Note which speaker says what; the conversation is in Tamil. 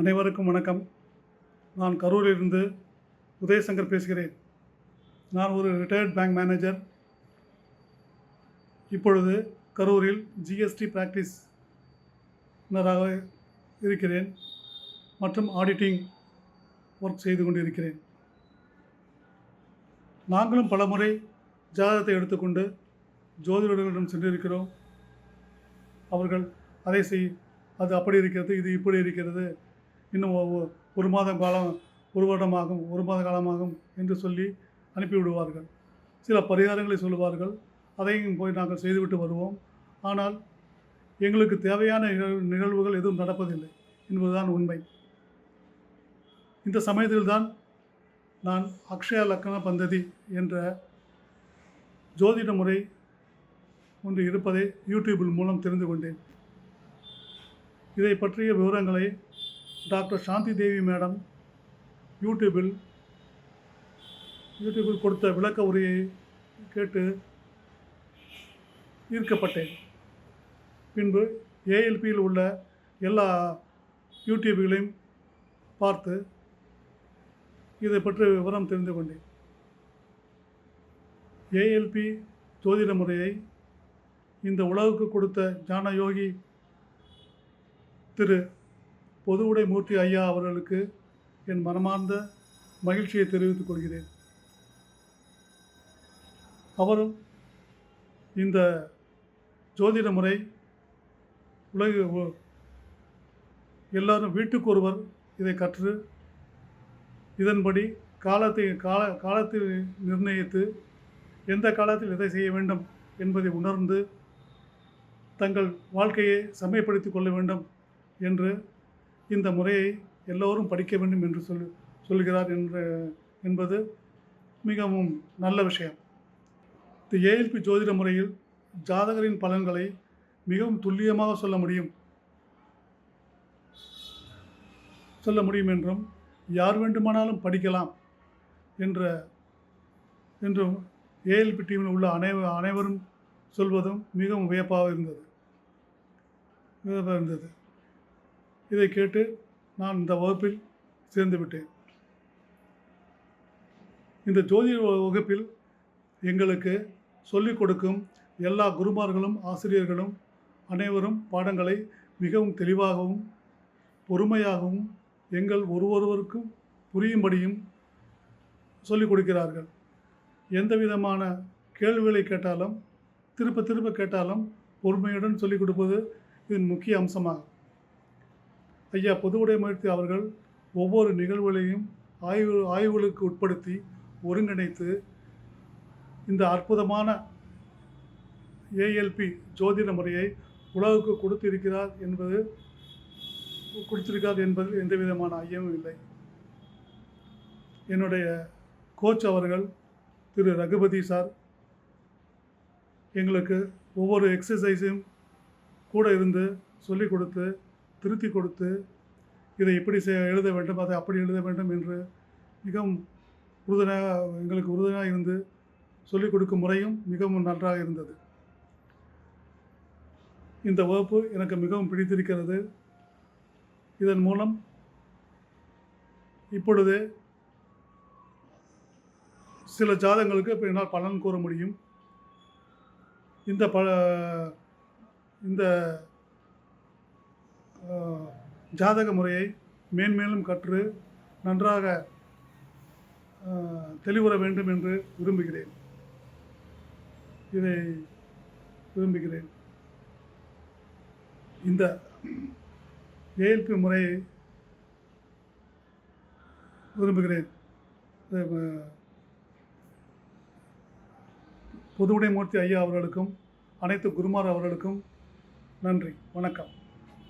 Speaker 1: அனைவருக்கும் வணக்கம். நான் கரூரிலிருந்து உதயசங்கர் பேசுகிறேன். நான் ஒரு ரிட்டையர்ட் பேங்க் மேனேஜர் இப்பொழுது கரூரில் ஜிஎஸ்டி பிராக்டிஸ்னராக இருக்கிறேன் மற்றும் ஆடிட்டிங் ஒர்க் செய்து கொண்டிருக்கிறேன். நாங்களும் பலமுறை ஜாதகத்தை எடுத்துக்கொண்டு ஜோதிடர்களிடம் சென்றிருக்கிறோம். அவர்கள் அதை செய் அது அப்படி இருக்கிறது இது இப்படி இருக்கிறது இன்னும் ஒரு மாதம் காலம் ஒரு வருடமாகும் ஒரு மாத காலமாகும் என்று சொல்லி அனுப்பிவிடுவார்கள். சில பரிகாரங்களை சொல்லுவார்கள். அதையும் போய் நாங்கள் செய்துவிட்டு வருவோம். ஆனால் எங்களுக்கு தேவையான நிகழ்வுகள் எதுவும் நடப்பதில்லை என்பதுதான் உண்மை. இந்த சமயத்தில்தான் நான் அக்ஷயா லக்கண பந்ததி என்ற ஜோதிட முறை ஒன்று இருப்பதை யூடியூபில் மூலம் தெரிந்து கொண்டேன். இதை பற்றிய விவரங்களை டாக்டர் சாந்தி தேவி மேடம் யூடியூபில் யூடியூபில் கொடுத்த விளக்க உரையை கேட்டு ஈர்க்கப்பட்டேன். பின்பு ஏஎல்பியில் உள்ள எல்லா யூடியூப்களையும் பார்த்து இதை பற்றி விவரம் தெரிந்து கொண்டேன். ஏஎல்பி ஜோதிட முறையை இந்த உலகுக்கு கொடுத்த ஜானயோகி திரு பொது உடை மூர்த்தி ஐயா அவர்களுக்கு என் மனமார்ந்த மகிழ்ச்சியை தெரிவித்துக் கொள்கிறேன். அவரும் இந்த ஜோதிட முறை உலக எல்லாரும் வீட்டுக்கு ஒருவர் இதை கற்று இதன்படி காலத்தை கால காலத்தை நிர்ணயித்து எந்த காலத்தில் எதை செய்ய வேண்டும் என்பதை உணர்ந்து தங்கள் வாழ்க்கையை செம்மைப்படுத்திக் கொள்ள வேண்டும் என்று இந்த முறையை எல்லோரும் படிக்க வேண்டும் என்று சொல் சொல்கிறார் என்ற என்பது மிகவும் நல்ல விஷயம். இந்த ஏஎல்பி ஜோதிட முறையில் ஜாதகரின் பலன்களை மிகவும் துல்லியமாக சொல்ல முடியும். சொல்ல முடியும் என்றும் யார் வேண்டுமானாலும் படிக்கலாம் என்ற என்றும் ஏஎல்பி டீமில் உள்ள அனைவ அனைவரும் சொல்வதும் மிகவும் வியப்பாக இருந்தது. வியப்பாக இருந்தது. இதை கேட்டு நான் இந்த வகுப்பில் சேர்ந்துவிட்டேன் இந்த ஜோதிட வகுப்பில் எங்களுக்கு சொல்லிக் கொடுக்கும் எல்லா குருமார்களும் ஆசிரியர்களும் அனைவரும் பாடங்களை மிகவும் தெளிவாகவும் பொறுமையாகவும் எங்கள் ஒருவொருவருக்கும் புரியும்படியும் சொல்லிக் கொடுக்கிறார்கள். எந்த விதமான கேள்விகளை கேட்டாலும் திருப்ப திருப்ப கேட்டாலும் பொறுமையுடன் சொல்லிக் கொடுப்பது இதன் முக்கிய அம்சமாகும். ஐயா பொதுவுடைமூர்த்தி அவர்கள் ஒவ்வொரு நிகழ்வுகளையும் ஆய்வு ஆய்வுகளுக்கு உட்படுத்தி ஒருங்கிணைத்து இந்த அற்புதமான ஏஎல்பி ஜோதிட முறையை உலகுக்கு கொடுத்திருக்கிறார் என்பது கொடுத்திருக்கார் என்பதில் எந்த விதமான ஐயமும் இல்லை. என்னுடைய கோச் அவர்கள் திரு ரகுபதி சார் எங்களுக்கு ஒவ்வொரு எக்ஸசைஸையும் கூட இருந்து சொல்லிக் கொடுத்து திருத்தி கொடுத்து இதை இப்படி செய் எழுத வேண்டும் அதை அப்படி எழுத வேண்டும் என்று மிகவும் உறுதுணையாக எங்களுக்கு உறுதுணையாக இருந்து சொல்லிக் கொடுக்கும் முறையும் மிகவும் நன்றாக இருந்தது. இந்த வகுப்பு எனக்கு மிகவும் பிடித்திருக்கிறது. இதன் மூலம் இப்பொழுது சில ஜாதங்களுக்கு இப்போ என்னால் பலன் கூற முடியும். இந்த ப இந்த ஜாதக முறையை மேன்மேலும் கற்று நன்றாக தெளிவுற வேண்டும் என்று விரும்புகிறேன். இதை விரும்புகிறேன். இந்த ஏஎல்பி முறையை விரும்புகிறேன். புதுவுடை மூர்த்தி பொதுவுடைமூர்த்தி ஐயா அவர்களுக்கும் அனைத்து குருமார் அவர்களுக்கும் நன்றி. வணக்கம்.